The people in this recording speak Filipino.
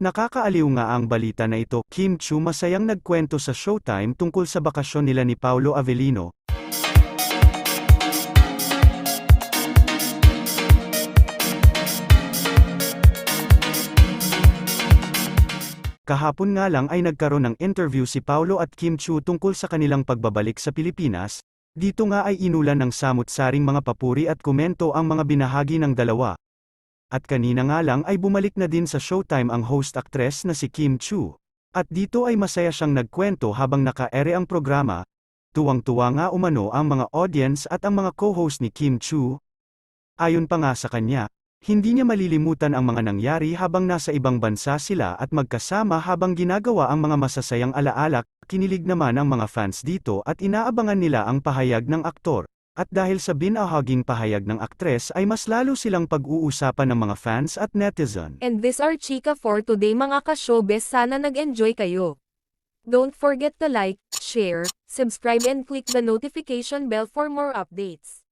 Nakakaaliw nga ang balita na ito, Kim Chu masayang nagkwento sa Showtime tungkol sa bakasyon nila ni Paolo Avellino. Kahapon nga lang ay nagkaroon ng interview si Paolo at Kim Chu tungkol sa kanilang pagbabalik sa Pilipinas, dito nga ay inulan ng samut-saring mga papuri at komento ang mga binahagi ng dalawa. At kanina nga lang ay bumalik na din sa Showtime ang host actress na si Kim Chu. At dito ay masaya siyang nagkwento habang naka-ere ang programa. Tuwang-tuwa nga umano ang mga audience at ang mga co-host ni Kim Chu. Ayon pa nga sa kanya, hindi niya malilimutan ang mga nangyari habang nasa ibang bansa sila at magkasama habang ginagawa ang mga masasayang alaala, kinilig naman ang mga fans dito at inaabangan nila ang pahayag ng aktor. At dahil sa binahaging pahayag ng aktres ay mas lalo silang pag-uusapan ng mga fans at netizen. And this are Chika for today mga ka-showbiz sana nag-enjoy kayo. Don't forget to like, share, subscribe and click the notification bell for more updates.